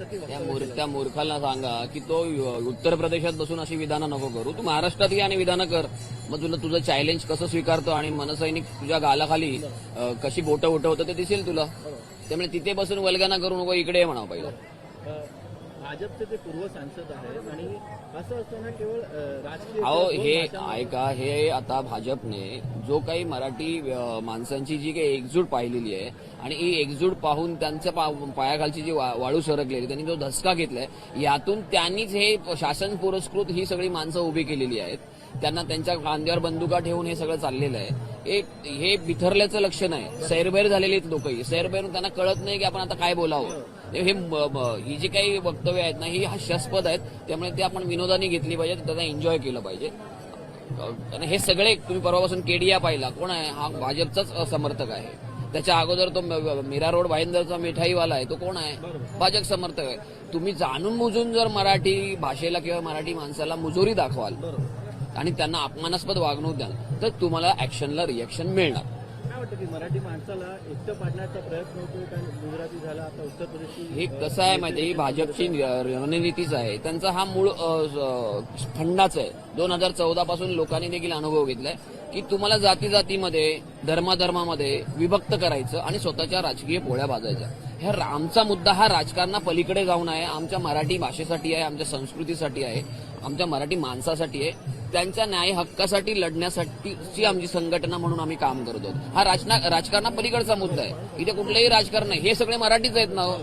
त्या मूर त्या मूर्खाला सांगा की तो उत्तर प्रदेशात बसून अशी विधानं नको करू. तू महाराष्ट्रात ये आणि विधानं कर. मग तुला तुझं चॅलेंज कसं स्वीकारतो आणि मनसैनिक तुझ्या गालाखाली कशी बोटं उठवतं ते दिसेल तुला. त्यामुळे तिथे बसून वल्गना करू नको इकडे ये म्हणावं पहिलं. भाजपचे ते पूर्व सांसद आहेत आणि असं असतं ना केवळ राजकीय अहो हे ऐका हे आता भाजपने जो काही मराठी माणसांची जी काही एकजूट पाहिलेली आहे आणि ही एकजूट पाहून त्यांच्या पा- पायाखालची जी वाळू सरकलेली त्यांनी जो धसका घेतलाय यातून त्यांनीच हे शासन पुरस्कृत ही सगळी माणसं उभी केलेली आहेत. त्यांना त्यांच्या खांद्यावर बंदुका ठेवून हे सगळं चाललेलं आहे. हे हे बिथरल्याचं लक्षण आहे. सैरभैर झालेली आहेत लोकही सैरभैरून त्यांना कळत नाही की आपण आता काय बोलावं. हे ही जी काही वक्तव्य आहेत ना ही हास्यास्पद आहेत. त्यामुळे ते आपण विनोदाने घेतली पाहिजे त्यांना एन्जॉय केलं पाहिजे. आणि हे सगळे तुम्ही परवापासून केडिया पाहिला. कोण आहे? हा भाजपचाच समर्थक आहे. त्याच्या अगोदर तो मीरा रोड भाईंदरचा मिठाईवाला आहे. तो कोण आहे? भाजप समर्थक आहे. तुम्ही जाणून मुजून जर मराठी भाषेला किंवा मराठी माणसाला मुजोरी दाखवाल आणि त्यांना अपमानास्पद वागणूक द्याल तर तुम्हाला ऍक्शनला रिएक्शन मिळणार. काय वाटतं की मराठी माणसाला एकटं पाडण्याचा प्रयत्न होतोय कारण गुजराती झाला आता उत्तर प्रदेशची हे कसं आहे माहिती ही भाजपची रणनीतीच आहे. त्यांचा हा मूळ फंडाच आहे. दोन हजार चौदा पासून लोकांनी देखील अनुभव घेतलाय की तुम्हाला जाती जातीमध्ये धर्माधर्मामध्ये विभक्त करायचं आणि स्वतःच्या राजकीय पोळ्या भाजायच्या. ह्या आमचा मुद्दा हा राजकारणा पलीकडे जाऊन आहे. आमच्या मराठी भाषेसाठी आहे आमच्या संस्कृतीसाठी आहे आमच्या मराठी माणसासाठी आहे. त्यांच्या न्याय हक्कासाठी लढण्यासाठीची आमची संघटना म्हणून आम्ही काम करतो हा राजना राजकारणा पलीकडचा मुद्दा आहे. इथे कुठलंही राजकारण नाही. हे सगळे मराठीच आहेत ना हो?